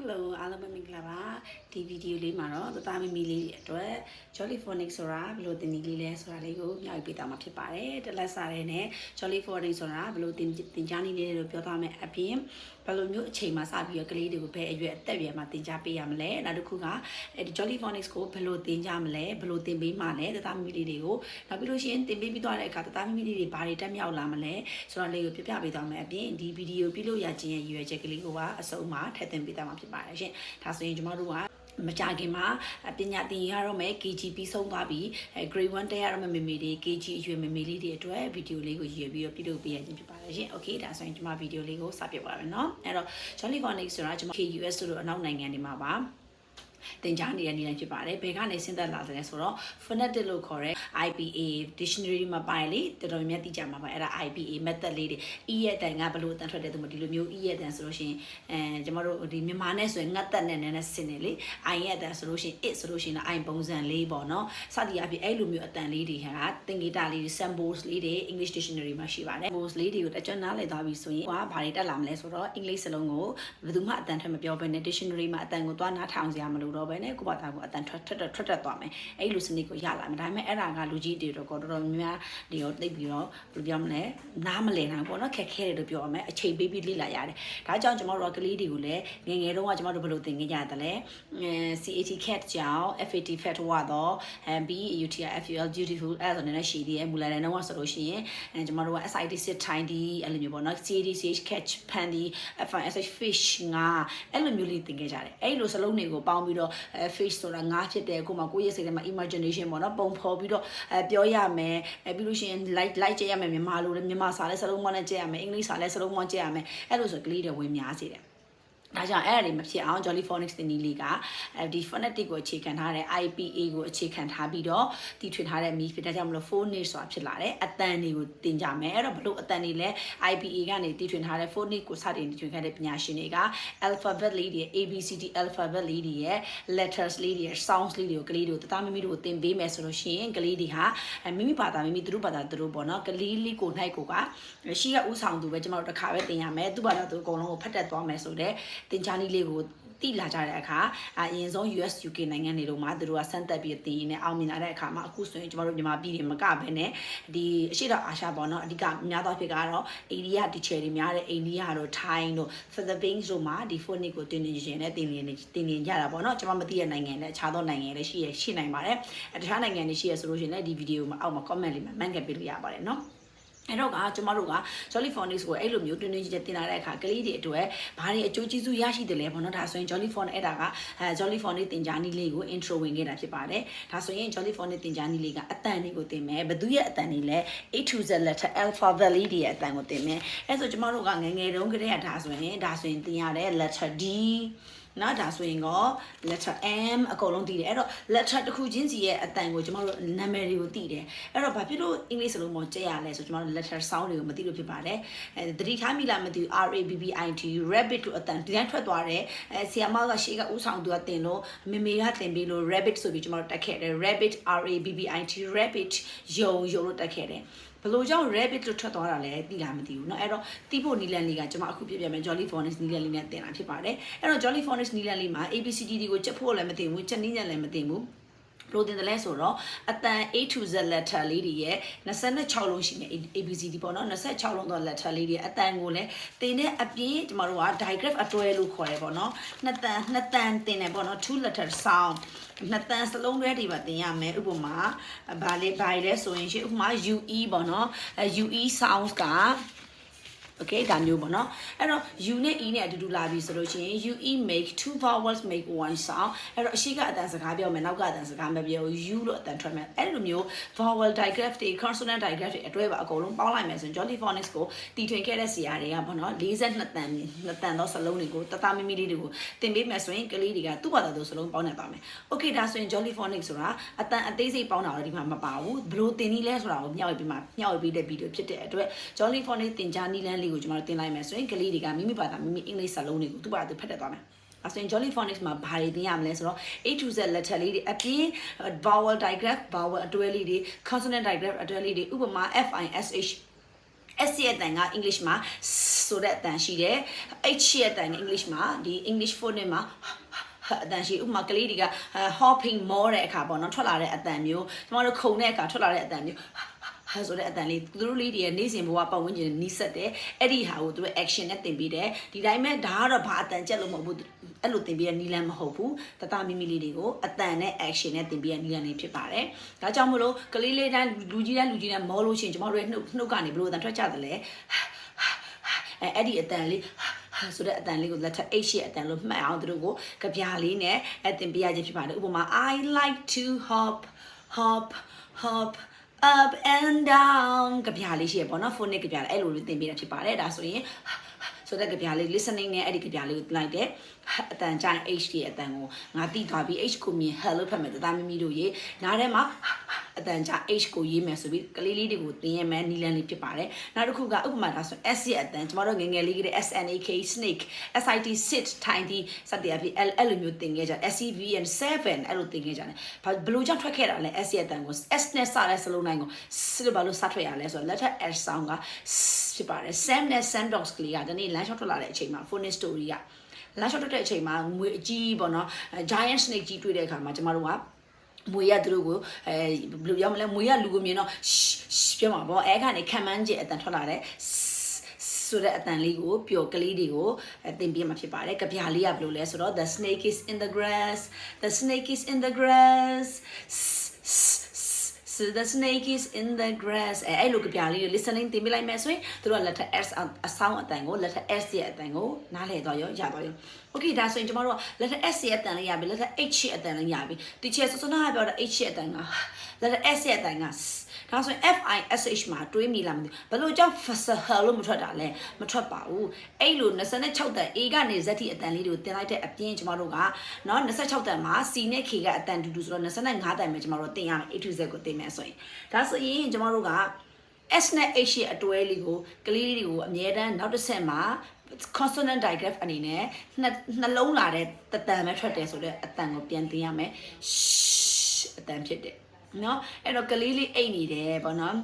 Hello အားလုံးပဲမင်္ဂလာပါဒီဗီဒီယိုလေးမှာတော့သသားမီမီလေးတွေအတွက် Jolly Phonics ဆိုတာဘယ်လိုသင်နည်းလေးလဲဆိုတာလေးကိုမျှဝေပေးသွားမှာဖြစ်ပါတယ်တလက်စားတဲ့နဲ့ Jolly Phonics ဆိုတာဘယ်လိုသင်သင်ကြားနည်းလေးလို့ပြောသွားမယ်အပြင်ဘယ်လိုမျိုးအချိန်မှာစပြီးတော့ကလေးတွေကိုဘယ်အရွယ်အသက်အရွယ်မှာသင်ကြားပေးရမလဲနောက်တစ်ခုကအဲဒီ Jolly Phonics ကိုဘယ်လိုသင်ကြားမလဲဘယ်လိုသင်ပေးမှာလဲသသားမီမီလေးတွေကိုနောက်ပြီးလို့ရှိရင်သင်ပေးပြီးသွားတဲ့အခါသသားမီမီလေးတွေဘာတွေတက်မြောက်လာမလဲဆိုတာလေးကိုပြပြပေးသွားမယ်အပြင်ဒီဗီဒီယိုပြီးလို့ရခြင်းရဲ့ရည်ရွယ်ချက်ကလေးကိုပါအဆုံးမှာထည့်သွင်းပေးသွားမှာဖြစ်ပါတယ်ရှင်ဒါဆိုရင်ကျမတို့ကမကြခင်မှာပညာသင်ရတော့မယ် KG ပြီးဆုံးသွားပြီအဲ grade 1တက်ရတော့မယ်မေမေတွေ KG အရွယ်မေမေလေးတွေအတွက်ဗီဒီယိုလေးကိုရည်ပြီးတော့ပြုလုပ်ပေးရခြင်းဖြစ်ပါတယ်ရှင် Okay ဒါဆိုရင်ကျမဗီဒီယိုလေးကိုစပြပါမယ်เนาะအဲ့တော့ Jolly Phonics ဆိုတာကျမ KUS ဆိုတော့အနောက်နိုင်ငံတွေမှာပါ တင်ကြားနေတဲ့နေရာဖြစ်ပါတယ်ဘယ်ကနေဆင်းသက်လာတယ်ဆိုတော့ phonetic လို့ခေါ်တဲ့ IPA dictionary မှာပါလေတော်တော်များများသိကြမှာပါအဲ့ဒါ IPA method လေးတွေ E ရဲ့အတန်ကဘယ်လိုအတန်ထွက်တယ်သူမဒီလိုမျိုး E ရဲ့အတန်ဆိုလို့ရှိရင်အဲကျမတို့ဒီမြန်မာနဲ့ဆိုရင်ငတ်သက်နဲ့နည်းနည်းဆင်နေလေ I ရဲ့အတန်ဆိုလို့ရှိရင် it ဆိုလို့ရှိရင် I ပုံစံလေးပေါ့နော်စသည်အဖြစ်အဲ့လိုမျိုးအတန်လေးတွေဟာသင်္ကေတလေးတွေ symbols လေးတွေ English dictionary မှာရှိပါတယ် symbols လေးတွေကိုတကြွနားလည်သွားပြီဆိုရင်ဟိုကဘာတွေတက်လာမလဲဆိုတော့ English စလုံးကိုဘယ်သူမှအတန်ထွက်မပြောဘဲနဲ့ dictionary မှာအတန်ကိုသွားနားထောင်စရာမလိုတော့ဘဲနဲ့ကိုယ့်ဘာသာကိုအတန်ထွက်ထွက်ထွက်ထွက်သွားမယ်အဲ့လိုစနစ်ကိုရလာမယ်ဒါပေမဲ့အဲ့ဒါကလူကြီးတွေတော့တော်တော်များများတွေရောသိပြီးတော့ဘယ်လိုပြောမလဲနားမလည်နိုင်ပေါ့နော်ခက်ခဲတယ်လို့ပြောရမယ်အချိန်ပေးပြီးလေ့လာရတယ်ဒါကြောင့်ကျွန်တော်တို့ကလေးတွေကိုလည်းငငယ်တုန်းကကျွန်တော်တို့ဘယ်လိုသင်ခဲ့ကြတယ်လဲအဲ CAT cat ကြောင့် FAT fat ဝါတော့ B UTI FUL beautiful အဲ့ဒါဆိုနေရှိသေးတယ်မူလာတဲ့တော့ဆိုလို့ရှိရင်အဲကျွန်တော်တို့က SID sit time ဒီအဲ့လိုမျိုးပေါ့နော် CAD CH catch pan ဒီ FISH fish ငါအဲ့လိုမျိုးလေးသင်ခဲ့ကြတယ်အဲ့လိုစလုံးတွေကိုပေါင်းပြီးတော့ fish ဆိုတာငါဖြစ်တယ်ကိုမကိုရဲ့စိတ်ထဲမှာ imagination ပေါ့နော်ပုံဖော်ပြီးတော့အဲပြောရမယ်အဲပြီးလို့ရှိရင် light light ကြည့်ရမယ်မြန်မာလိုလည်းမြန်မာစာလည်းစလုံးမနဲ့ကြည့်ရမယ်အင်္ဂလိပ်စာလည်းစလုံးမကြည့်ရမယ်အဲ့လိုဆိုကလေးတွေဝင်များစေတယ် ဒါကြောင့်အဲ့ဒါတွေမဖြစ်အောင် Jolly Phonics တင်နည်းလေးကအဲဒီ phonetic ကိုအခြေခံထားတဲ့ IPA ကိုအခြေခံထားပြီးတော့တည်ထွင်ထားတဲ့ MIF ဒါကြောင့်မလို့ phonics ဆိုတာဖြစ်လာတယ်အတန်တွေကိုသင်ကြမယ်အဲ့တော့ဘလို့အတန်တွေလဲ IPA ကနေတည်ထွင်ထားတဲ့ phonics ကိုစတင်တည်ထွင်ခဲ့တဲ့ပညာရှင်တွေက alphabet လေးတွေ ABCD alphabet လေးတွေရဲ့ letters လေးတွေရဲ့ sounds လေးတွေကိုကလေးတွေကိုတသားမိမိတို့ကိုသင်ပေးမယ်ဆိုလို့ရှိရင်ကလေးတွေဟာမိမိဘာသာမိမိသူတို့ဘာသာသူတို့ပေါ့နော်ကလေးလေးကိုနိုင်ကိုကရှိရဥဆောင်သူပဲကျမတို့တစ်ခါပဲသင်ရမယ်သူ့ဘာသာသူအကုန်လုံးကိုဖတ်တက်သွားမယ်ဆိုတော့တင်ချာနီးလေးကိုတိလာကြတဲ့အခါအရင်ဆုံး US UK နိုင်ငံတွေလုံးမှာသူတို့ကစမ်းသက်ပြီးတင်ရင်းနဲ့အောင်မြင်လာတဲ့အခါမှာအခုဆိုရင်ကျမတို့မြန်မာပြည်တွေမကဘဲနဲ့ဒီအရှိတော်အာရှပေါ့နော်အဓိကများသောဖြစ်ကတော့အိန္ဒိယတီချယ်တွေများတဲ့အိန္ဒိယတို့ထိုင်းတို့ Philippines တို့မှာဒီ phonics ကိုတင်နေခြင်းနဲ့တင်နေတင်နေကြတာပေါ့နော်ကျွန်မမသိတဲ့နိုင်ငံနဲ့အခြားသောနိုင်ငံတွေရှိရရှိနိုင်ပါတယ်တခြားနိုင်ငံတွေရှိရဆိုလို့ရှိရင်လည်းဒီဗီဒီယိုမှာအောက်မှာ comment လေးမှာမှန်ကန်ပေးလို့ရပါတယ်နော် အဲ့တော့ကကျမတို့က Jolly Phonics ကိုအဲ့လိုမျိုးတွင်းတွင်းကြီးတင်လာတဲ့အခါကလေးတွေအတွက်ဘာတွေအကျိုးကျေးဇူးရရှိတယ်လဲပေါ့နော်ဒါဆိုရင် Jolly Phonics အဲ့ဒါကအဲ Jolly Phonics တင်ကြားနည်းလေးကို intro ဝင်ခဲ့တာဖြစ်ပါတယ်ဒါဆိုရင် Jolly Phonics တင်ကြားနည်းလေးကအတန်လေးကိုသင်မယ်ဘသူရဲ့အတန်လေးလဲ A to Z letter alphabet လေးတွေရဲ့အတန်ကိုသင်မယ်အဲ့ဆိုကျမတို့ကငငယ်တုန်းကတည်းကဒါဆိုရင်ဒါဆိုရင်သင်ရတဲ့ letter D နော်ဒါဆိုရင်ကော letter M အကုန်လုံးတည်တယ်အဲ့တော့ letter တစ်ခုချင်းစီရဲ့အတန်ကိုကျမတို့နာမည်တွေကိုတည်တယ်အဲ့တော့ဘာဖြစ်လို့အင်္ဂလိပ်စလုံးပေါ်ကြက်ရလဲဆိုကျမတို့ letter sound တွေကိုမသိလို့ဖြစ်ပါတယ်အဲသတိထားမိလားမသိဘူး R A B B I T rabbit လို့အတန်ဒီတိုင်းထွက်သွားတယ်အဲဆီယမကရှေ့ကဥဆောင်သူကတင်လို့မေမေကတင်ပြီးလို့ rabbit ဆိုပြီးကျမတို့တက်ခဲ့တယ် rabbit R A B B I T rabbit ယုံယုံလို့တက်ခဲ့တယ်ဘလို့ကြောင့် rabbit လို့ထွက်သွားတာလဲသိလားမသိဘူးเนาะအဲ့တော့တီးဖို့နီလန်လေးကကျွန်မအခုပြပြမယ် Jolly Phonics နီလန်လေးနဲ့တင်တာဖြစ်ပါတယ်အဲ့တော့ Jolly Phonics နီလန်လေးမှာ ABCD တွေကိုချက်ဖို့လည်းမသိဘူးချက်နည်းညံလည်းမသိဘူး ဘလို့တင်တယ်လဲဆိုတော့အတန် A to Z letter လေးတွေရဲ့26လုံးရှိနေ ABCD ပေါ့နော်26လုံးသော letter လေးတွေအတန်ကိုလည်းတင်တဲ့အပြင်ကျမတို့က digraph အတွဲလို့ခေါ်တယ်ပေါ့နော်နှစ်တန်နှစ်တန်တင်တယ်ပေါ့နော် two letter sound နှစ်တန်စလုံးတွေတွေပါတင်ရမယ်ဥပမာဗာလေဗာလေဆိုရင်ရှိဥပမာ UE ပေါ့နော် UE sounds က okay ဒါမျိုးပေါ့နော်အဲ့တော့ u နဲ့ e နဲ့အတူတူလာပြီဆိုလို့ရှိရင် ue make two vowels make one sound အဲ့တော့အရှိကအတန်စကားပြောမယ်နောက်ကအတန်စကားမပြော u လို့အတန်ထွက်မယ်အဲ့လိုမျိုး vowel digraph တွေ consonant digraph တွေအတွဲပါအကုန်လုံးပေါင်းလိုက်မယ်ဆိုရင် Jolly Phonics ကိုတီထွင်ခဲ့တဲ့ဆရာတွေကပေါ့နော်42တန်2တန်သောစလုံးတွေကိုတသားမမီလေးတွေကိုသင်ပေးမယ်ဆိုရင်ကလေးတွေကသူ့ဘာသာသူစလုံးပေါင်းနေပါမယ် okay ဒါဆိုရင် Jolly Phonics ဆိုတာအတန်အသေးစိတ်ပေါင်းတာတော့ဒီမှာမပါဘူးဘလို့တင်နည်းလဲဆိုတာကိုမျှဝေပြီးမှမျှဝေပြီးတဲ့ဗီဒီယိုဖြစ်တဲ့အတွက် Jolly Phonics တင်ကြားနည်းလမ်းလေးကိုကျွန်တော်တို့တင်လိုက်မယ်ဆိုရင်ကလေးတွေကမိမိဘာသာမိမိအင်္ဂလိပ်စာလုံးတွေကိုသူ့ဘာသာသူဖတ်တတ်သွားမယ်အစင် Jolly Phonics မှာဘာတွေသင်ရမလဲဆိုတော့ A to Z letter လေးတွေအပြင် vowel digraph vowel အတွဲလေးတွေ consonant digraph အတွဲလေးတွေဥပမာ F I S H S ရဲ့အတန်က English မှာဆိုတဲ့အတန်ရှိတယ် H ရဲ့အတန်က English မှာဒီ English phoneme မှာအတန်ရှိဥပမာကလေးတွေက hopping more တဲ့အခါပေါ့နော်ထွက်လာတဲ့အတန်မျိုးကျမတို့ခုံတဲ့အခါထွက်လာတဲ့အတန်မျိုးဟာ ဆိုတဲ့အတန်လေးသူတို့လေးတွေရဲ့နေ့စဉ်ဘဝပတ်ဝန်းကျင်နီးစပ်တယ်အဲ့ဒီဟာကိုသူတို့ action နဲ့တင်ပေးတယ်ဒီတိုင်းမဲ့ဒါကတော့ဘာအတန်ကြက်လို့မဟုတ်ဘူးအဲ့လိုတင်ပေးရနီလန်မဟုတ်ဘူးတတမီမီလေးတွေကိုအတန်နဲ့ action နဲ့တင်ပေးရနီလန်လေးဖြစ်ပါတယ်ဒါကြောင့်မလို့ကလေးလေးတိုင်းလူကြီးတိုင်းလူကြီးတိုင်းမောလို့ရှိရင်ကျမတို့ရဲ့နှုတ်နှုတ်ကနေဘလို့အတန်ထွက်ကြတယ်လဲအဲအဲ့ဒီအတန်လေးဆိုတဲ့အတန်လေးကိုလက်ထပ် H ရဲ့အတန်လို့မှတ်အောင်သူတို့ကိုကြပြားလေးနဲ့အတင်ပေးရခြင်းဖြစ်ပါတယ်ဥပမာ I like to hop hop hop up and down ကြပြားလေးရှိရပေါ့နော် phonic ကြပြားလေးအဲ့လိုလေးတင်ပေးတာဖြစ်ပါတယ်ဒါဆိုရင်ဆိုတဲ့ကြပြားလေး listening နဲ့အဲ့ဒီကြပြားလေးကိုလိုက်တယ်အတန်ကြိုင် H ရဲ့အတန်ကိုငါတိသွားပြီး H ကိုမြင် hello ဖတ်မယ်တသားမမီတို့ရေနားထဲမှာ အတန်ကြ H ကိုရေးမယ်ဆိုပြီးကလေးလေးတွေကိုသင်ရမယ်နီလန်လေးဖြစ်ပါတယ်နောက်တစ်ခုကဥပမာဒါဆို S ရဲ့အတန်ကျမတို့ငယ်ငယ်လေးကလေး SNAK snake SIT sit tiny စတဲ့အဖြစ်အဲ့လိုမျိုးသင်ခဲ့ကြ SCV and 7အဲ့လိုသင်ခဲ့ကြတယ်ဘာဘလို့ကြောင့်ထွက်ခဲ့တာလဲ S ရဲ့အတန်ကို S နဲ့စတဲ့စလုံးတိုင်းကိုစစ်ဘာလို့စထွက်ရလဲဆိုတော့ letter S sound ကဖြစ်ပါတယ် Sam နဲ့ Sam dogs ကလေးကဒီနေ့ lunch ထွက်လာတဲ့အချိန်မှာ phone story က lunch ထွက်တဲ့အချိန်မှာငွေအကြီးပေါ့နော် giant snake ကြီးတွေ့တဲ့အခါမှာကျမတို့က မွေရသူတို့ကိုအဲဘယ်လိုပြောမလဲမွေရလူကိုမြင်တော့ပြောမှာပေါ့အဲကနေခံမှန်းကျအတန်ထွက်လာတယ်ဆိုတဲ့အတန်လေးကိုပျော်ကလေးတွေကိုသင်ပြမှာဖြစ်ပါတယ်။ကြပြာလေးကဘယ်လိုလဲဆိုတော့ the snake is in the grass the snake is in the grass so the snake is in the grass အဲအဲ့လိုကြပြလေးကို listening သင်ပြလိုက်မယ်ဆိုရင်တို့က letter S အဆောင်အတန်ကို letter S ရဲ့အတန်ကိုနားလည်တော့ရောရတော့ရော Okay ဒါဆိုရင်ကျမတို့က letter S ရဲ့အတန်လေးရပြီ letter H ရဲ့အတန်လေးရပြီဒီချက်စစနာပြောတာ H ရဲ့အတန်က letter S ရဲ့အတန်က ဒါဆိုရင် F I S H မှာတွေးမိလားမသိဘယ်လိုကြောင့် fasal လို့မထွက်တာလဲမထွက်ပါဘူးအဲ့လို26တန် A ကနေ Z ထိအတန်လေးတွေကိုတင်လိုက်တဲ့အပြင်ကျမတို့ကเนาะ26တန်မှာ C နဲ့ K ကအတန်တူတူဆိုတော့25တန်ပဲကျမတို့တင်ရမယ် A to Z ကိုတင်မယ်ဆိုရင်ဒါဆိုရင်ကျမတို့က S နဲ့ H ရဲ့အတွဲလေးကိုကလေးလေးတွေကိုအမြဲတမ်းနောက်တစ်ဆက်မှာ consonant digraph အနေနဲ့နှလုံးလာတဲ့တတန်ပဲထွက်တယ်ဆိုတော့အတန်ကိုပြန်တင်ရမယ်အတန်ဖြစ်တယ် နော်အဲ့တော့ကလေးလေးအိတ်နေတယ်ပေါ့နော်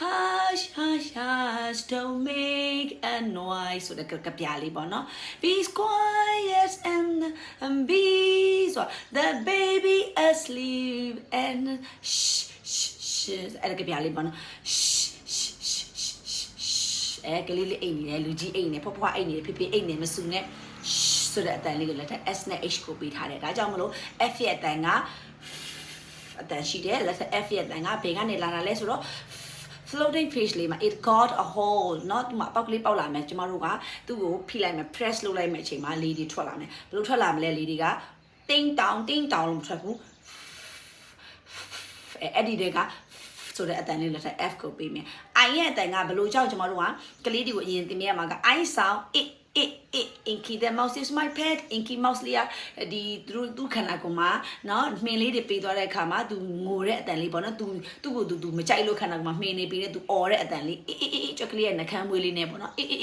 hush hush hush don't make a noise ဆိုတဲ့ကပြားလေးပေါ့နော် be quiet and and be so the baby asleep and shh shh shh အဲ့ဒါကပြားလေးပေါ့နော် shh shh shh shh အဲကလေးလေးအိတ်နေတယ်လူကြီးအိတ်နေဖွားဖွားအိတ်နေတယ်ဖေဖေအိတ်နေမဆူနဲ့ဆိုတဲ့အတန်လေးကိုလက်ထက် S နဲ့ H ကိုပေးထားတယ်ဒါကြောင့်မလို့ F ရဲ့အတန်က အတန်ရှိတယ်လက်ထက် F ရဲ့အတန်ကဘယ်ကနေလာတာလဲဆိုတော့ floating fish လေးမှာ it got a hole เนาะဒီမှာပေါက်ကလေးပေါက်လာမယ်ကျမတို့ကသူ့ကိုဖိလိုက်မယ် press လုပ်လိုက်မယ်အချိန်မှာလေတွေထွက်လာမယ်ဘယ်လိုထွက်လာမလဲလေတွေကတင်းတောင်တင်းတောင်လို့မထွက်ဘူးအဲ့ဒီတွေကဆိုတဲ့အတန်လေးလက်ထက် F ကိုပေးမယ်။ I ရဲ့အတန်ကဘယ်လိုကြောင့်ကျမတို့ကကလေးတွေကိုအရင်သင်ပြရမှာက I sound it it it inky the mouse is my pet inky mouse လေးဒီသူသူခန္ဓာကိုယ်မှာเนาะမှင်လေးတွေပေးသွားတဲ့အခါမှာသူငိုတဲ့အတန်လေးပေါ့နော်သူသူ့ကိုသူသူမကြိုက်လို့ခန္ဓာကိုယ်မှာမှင်နေပေးတဲ့သူអော်တဲ့အတန်လေးအေးအေးအေးချက်ကလေးရဲ့နှကမ်းမွေးလေးနဲ့ပေါ့နော်အေးအေး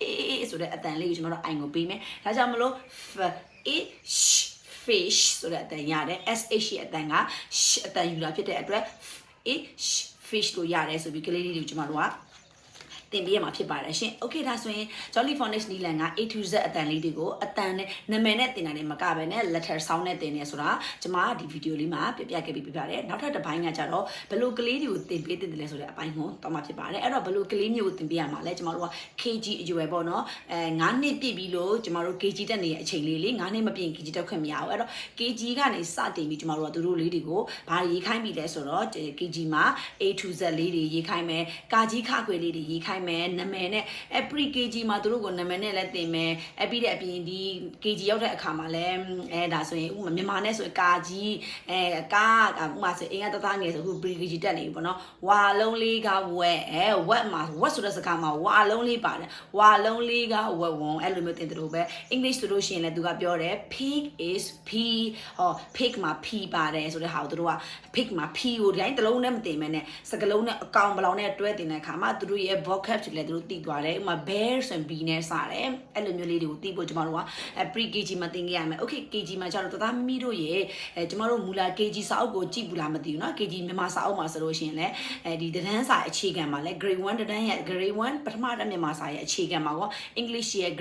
အေးအေးဆိုတဲ့အတန်လေးကိုကျွန်တော်တို့အိုင်ကိုပေးမယ်ဒါကြောင့်မလို့ fish fish ဆိုတဲ့အတန်ရတယ် sh ရဲ့အတန်က sh အတန်ယူတာဖြစ်တဲ့အတွက် fish fish လို့ရတယ်ဆိုပြီးကလေးလေးတွေကိုကျွန်တော်တို့က တင်ပေးရမှာဖြစ်ပါတယ်ရှင်။ Okay ဒါဆိုရင် Jolly Phonics နီလန်က A to Z အတန်လေးတွေကိုအတန်နဲ့နာမည်နဲ့တင်တာနဲ့မကဘဲနဲ့ letter sound နဲ့တင်နေဆိုတာကျွန်မဒီဗီဒီယိုလေးမှာပြပြခဲ့ပြီးပြပါတယ်။နောက်ထပ်တစ်ပိုင်းကကြတော့ဘယ်လိုကလေးတွေကိုတင်ပေးတင်တယ်လဲဆိုတဲ့အပိုင်းကိုတော့မှဖြစ်ပါတယ်။အဲ့တော့ဘယ်လိုကလေးမျိုးကိုတင်ပေးရမှာလဲကျွန်တော်တို့က KG အရွယ်ပေါ့နော်။အဲ9နှစ်ပြည့်ပြီလို့ကျွန်တော်တို့ KG တက်နေတဲ့အချိန်လေးလေး9နှစ်မပြည့် KG တက်ခွင့်မရဘူး။အဲ့တော့ KG ကနေစတင်ပြီးကျွန်တော်တို့ကသူတို့လေးတွေကိုဘာရေးခိုင်းပြီလဲဆိုတော့ KG မှာ A to Z လေးတွေရေးခိုင်းမယ်။ကာကြီးခခွေလေးတွေရေးခိုင်းမယ်။နာမည်နဲ့အဲ pre KG မှာသူတို့ကိုနာမည်နဲ့လည်းတင်မယ်။အဲပြီးတဲ့အပြင်ဒီ KG ရောက်တဲ့အခါမှာလည်းအဲဒါဆိုရင်ဥမာမြန်မာနဲ့ဆိုရင်ကာကြီးအဲကာဥမာဆိုအင်္ဂါတသားငယ်ဆိုအခု pre KG တက်နေပြီပေါ့နော်။ဝါလုံးလေးကဝက်အဲဝက်မှာဝက်ဆိုတဲ့စကားမှာဝါလုံးလေးပါတယ်။ဝါလုံးလေးကဝက်ဝွန်အဲ့လိုမျိုးတင်တယ်လို့ပဲ English ဆိုလို့ရှိရင်လည်းသူကပြောတယ် pig is p ဟော pig မှာ p ပါတယ်ဆိုတဲ့ဟာကိုသူတို့က pig မှာ p ကိုဒီတိုင်းတစ်လုံးနဲ့မတင်မဲနဲ့စကလုံးနဲ့အကောင်ဘလောင်နဲ့တွဲတင်တဲ့အခါမှာသူတို့ရဲ့ vocab vocab တွေလည်းသူတို့သိသွားတယ်ဥပမာ bear ဆိုရင် b နဲ့စတယ်အဲ့လိုမျိုးလေးတွေကိုသိဖို့ကျမတို့ကအဲ pre kg မှာသင်ခဲ့ရမယ် okay kg မှာကျတော့တသားမီတို့ရေအဲကျမတို့မူလာ kg စာအုပ်ကိုကြည့်ဘူးလားမသိဘူးเนาะ kg မြန်မာစာအုပ်မှာဆိုလို့ရှိရင်လည်းအဲဒီတန်းစာအခြေခံမှာလည်း grade 1တန်းရဲ့ grade 1ပထမတန်းမြန်မာစာရဲ့အခြေခံမှာကော English ရဲ့